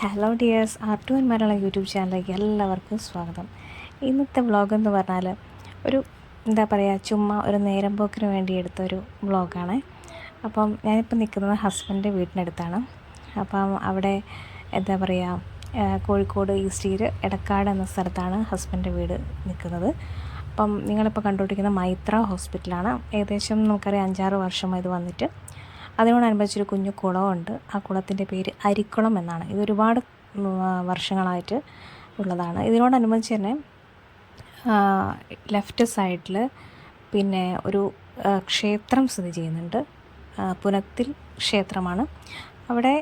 Hello dears R two and Malayalam YouTube ചാനലിലേക്ക് എല്ലാവർക്കും സ്വാഗതം. ഇന്നത്തെ വ്ളോഗ് എന്ന് പറഞ്ഞാൽ ഒരു എന്താ പറയുക ചുമ്മാ ഒരു നേരം പോക്കിന് വേണ്ടി എടുത്ത ഒരു വ്ളോഗാണ് അപ്പം ഞാനിപ്പോൾ നിൽക്കുന്നത് ഹസ്ബൻഡിന്റെ വീടിനടുത്താണ്. അപ്പം അവിടെ എന്താ പറയുക കോഴിക്കോട് ഈസ്റ്റീര് എടക്കാട് എന്ന സ്ഥലത്താണ് ഹസ്ബൻഡിന്റെ വീട് നിൽക്കുന്നത് അപ്പം നിങ്ങളിപ്പോൾ കണ്ടുകൊണ്ടിരിക്കുന്ന മൈത്ര ഹോസ്പിറ്റലാണ് ഏകദേശം നമുക്കറിയാം അഞ്ചാറ് വർഷമായി ഇത് വന്നിട്ട്. അതിനോടനുബന്ധിച്ചൊരു കുഞ്ഞു കുളമുണ്ട്. ആ കുളത്തിന്റെ പേര് അരിക്കുളം എന്നാണ്. ഇത് ഒരുപാട് വർഷങ്ങളായിട്ട് ഉള്ളതാണ്. ഇതിനോടനുബന്ധിച്ച് തന്നെ ലെഫ്റ്റ് സൈഡിൽ പിന്നെ ഒരു ക്ഷേത്രം സ്ഥിതി ചെയ്യുന്നുണ്ട്. പുനത്തിൽ ക്ഷേത്രമാണ്. അവിടെ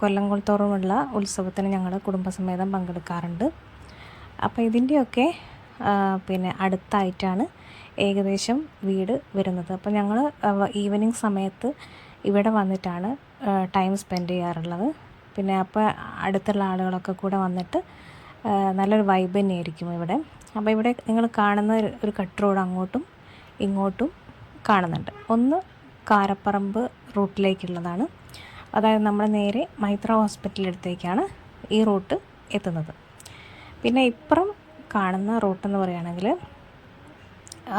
കൊല്ലം തോറുമുള്ള ഉത്സവത്തിന് ഞങ്ങൾ കുടുംബസമേതം പങ്കെടുക്കാറുണ്ട്. അപ്പോൾ ഇതിന്റെയൊക്കെ പിന്നെ അടുത്തായിട്ടാണ് ഏകദേശം വീട് വരുന്നത്. അപ്പോൾ ഞങ്ങൾ ഈവനിങ് സമയത്ത് ഇവിടെ വന്നിട്ടാണ് ടൈം സ്പെൻഡ് ചെയ്യാറുള്ളത്. പിന്നെ അപ്പോൾ അടുത്തുള്ള ആളുകളൊക്കെ കൂടെ വന്നിട്ട് നല്ലൊരു വൈബ് തന്നെയായിരിക്കും ഇവിടെ. അപ്പോൾ ഇവിടെ നിങ്ങൾ കാണുന്ന ഒരു കട്ട് റോഡ് അങ്ങോട്ടും ഇങ്ങോട്ടും കാണുന്നുണ്ട്. ഒന്ന് കാരപ്പറമ്പ് റൂട്ടിലേക്കുള്ളതാണ്. അതായത് നമ്മൾ നേരെ മൈത്ര ഹോസ്പിറ്റലിനടുത്തേക്കാണ് ഈ റൂട്ട് എത്തുന്നത്. പിന്നെ ഇപ്പുറം കാണുന്ന റൂട്ടെന്ന് പറയുകയാണെങ്കിൽ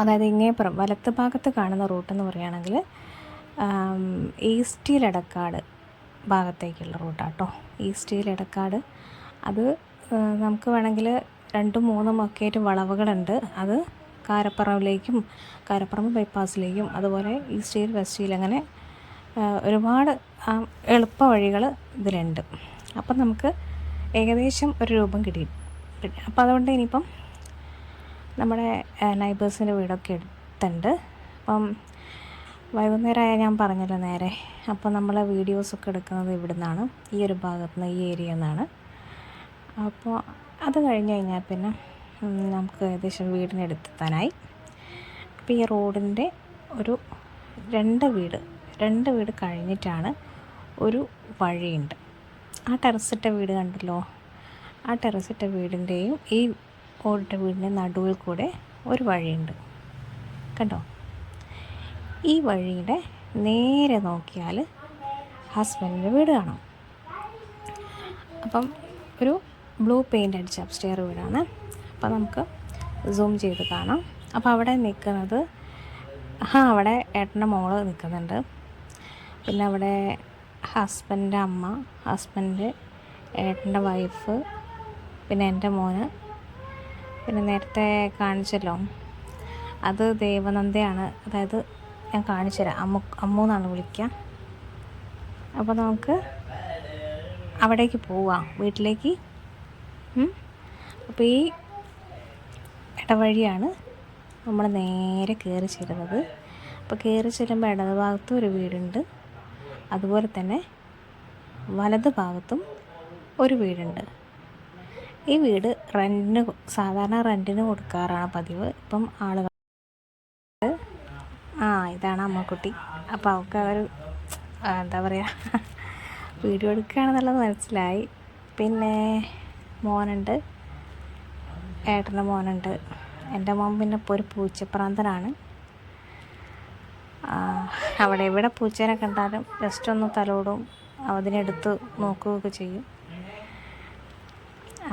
അതായത് ഇങ്ങേപ്പുറം വലത്ത് ഭാഗത്ത് കാണുന്ന റൂട്ടെന്ന് പറയുകയാണെങ്കിൽ ഈസ്റ്റീൽ എടക്കാട് ഭാഗത്തേക്കുള്ള റൂട്ടാട്ടോ. ഈസ്റ്റീൽ എടക്കാട് അത് നമുക്ക് വേണമെങ്കിൽ രണ്ടും മൂന്നും ഒക്കെ ആയിട്ട് വളവുകളുണ്ട്. അത് കാരപ്പറമ്പിലേക്കും കാരപ്പറമ്പ് ബൈപ്പാസിലേക്കും അതുപോലെ ഈസ്റ്റീൽ വെസ്റ്റീൽ അങ്ങനെ ഒരുപാട് എളുപ്പ വഴികൾ ഇതിലുണ്ട്. അപ്പം നമുക്ക് ഏകദേശം ഒരു രൂപം കിട്ടി അപ്പം അതുകൊണ്ട് ഇനിയിപ്പം നമ്മുടെ നൈബേഴ്സിന്റെ വീടൊക്കെ എടുത്തുണ്ട്. അപ്പം വൈകുന്നേരമായ ഞാൻ പറഞ്ഞല്ലോ നേരെ. അപ്പോൾ നമ്മൾ വീഡിയോസൊക്കെ എടുക്കുന്നത് ഇവിടെ നിന്നാണ് ഈ ഒരു ഭാഗത്ത് നിന്ന് ഈ ഏരിയ നിന്നാണ്. അപ്പോൾ അത് കഴിഞ്ഞ് കഴിഞ്ഞാൽ പിന്നെ നമുക്ക് ഏകദേശം വീടിനെടുത്തെത്താനായി അപ്പോൾ ഈ റോഡിന്റെ ഒരു രണ്ട് വീട് രണ്ട് വീട് കഴിഞ്ഞിട്ടാണ് ഒരു വഴിയുണ്ട്. ആ ടെറസിട്ട വീട് കണ്ടല്ലോ? ആ ടെറസിട്ട വീടിന്റെയും ഈ ഓടിട്ട വീടിന്റെ നടുവിൽ കൂടെ ഒരു വഴിയുണ്ട്. കണ്ടോ? ഈ വഴിയുടെ നേരെ നോക്കിയാൽ ഹസ്ബൻഡിന്റെ വീട് കാണാം. അപ്പം ഒരു ബ്ലൂ പെയിന്റ് അടിച്ച അപ്സ്റ്റെയർ വീടാണ്. അപ്പം നമുക്ക് സൂം ചെയ്ത് കാണാം. അപ്പോൾ അവിടെ നിൽക്കുന്നത് ആ അവിടെ ഏട്ടന്റെ മോൾ നിൽക്കുന്നുണ്ട്. പിന്നെ അവിടെ ഹസ്ബൻഡിന്റെ അമ്മ ഹസ്ബൻഡ് ഏട്ടന്റെ വൈഫ് പിന്നെ എന്റെ മോന്. പിന്നെ നേരത്തെ കാണിച്ചല്ലോ അത് ദേവനന്ദയാണ്. അതായത് ഞാൻ കാണിച്ചു തരാം അമ്മു അമ്മു എന്നാണ് വിളിക്കുക. അപ്പോൾ നമുക്ക് അവിടേക്ക് പോവാം. വീട്ടിലേക്ക്. അപ്പോൾ ഈ ഇടവഴിയാണ് നമ്മൾ നേരെ കയറി ചേരുന്നത് അപ്പോൾ കയറി ചെല്ലുമ്പോൾ ഇടത് ഭാഗത്തും ഒരു വീടുണ്ട്. അതുപോലെ തന്നെ വലത് ഭാഗത്തും ഒരു വീടുണ്ട്. ഈ വീട് റെന്റിന് സാധാരണ റെന്റിന് കൊടുക്കാറാണ് പതിവ്. ഇപ്പം ആളുകൾ ഇതാണ് അമ്മക്കുട്ടി അപ്പോൾ അവൾക്ക് അവർ എന്താ പറയുക വീഡിയോ എടുക്കുകയാണെന്നുള്ളത് മനസ്സിലായി. പിന്നെ മോനുണ്ട്. ഏട്ടന്റെ മോനുണ്ട്. എന്റെ മോൻ പിന്നെ ഇപ്പോൾ ഒരു പൂച്ചപ്രാന്തനാണ്. അവിടെ എവിടെ പൂച്ചേനെ കണ്ടാലും ജസ്റ്റ് ഒന്ന് തലോടും അതിനെടുത്ത് നോക്കുകയൊക്കെ ചെയ്യും.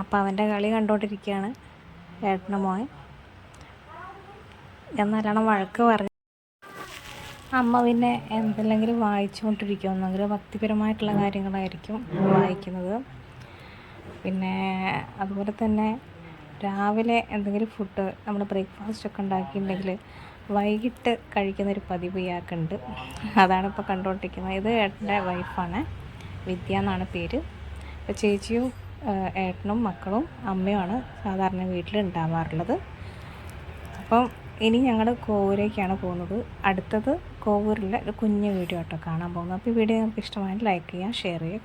അപ്പോൾ അവന്റെ കളി കണ്ടുകൊണ്ടിരിക്കുകയാണ് ഏട്ടന്റെ മോൻ. ഞാൻ നല്ലോണം വഴക്ക് പറഞ്ഞു അമ്മ പിന്നെ എന്തെങ്കിലും വായിച്ചുകൊണ്ടിരിക്കും ഒന്നെങ്കിൽ ഭക്തിപരമായിട്ടുള്ള കാര്യങ്ങളായിരിക്കും വായിക്കുന്നത്. പിന്നെ അതുപോലെ തന്നെ രാവിലെ എന്തെങ്കിലും ഫുഡ് നമ്മൾ ബ്രേക്ക്ഫാസ്റ്റ് ഒക്കെ ഉണ്ടാക്കിയിട്ടുണ്ടെങ്കിൽ വൈകിട്ട് കഴിക്കുന്നൊരു പതിവ് ഇയാൾക്കുണ്ട്. അതാണ് ഇപ്പോൾ കണ്ടുകൊണ്ടിരിക്കുന്നത്. ഇത് ഏട്ടന്റെ വൈഫാണ്. വിദ്യ എന്നാണ് പേര്. ഇപ്പോൾ ചേച്ചിയും ഏട്ടനും മക്കളും അമ്മയുമാണ് സാധാരണ വീട്ടിൽ ഉണ്ടാവാറുള്ളത്. അപ്പം ഇനി ഞങ്ങൾ കോവൂരേക്കാണ് പോകുന്നത്. അടുത്തത് കോവൂരിലെ ഒരു കുഞ്ഞു വീഡിയോ ആട്ടോ കാണാൻ പോകുന്നത്. അപ്പോൾ ഈ വീഡിയോ നിങ്ങൾക്ക് ഇഷ്ടമായാൽ ലൈക്ക് ചെയ്യുക ഷെയർ ചെയ്യുക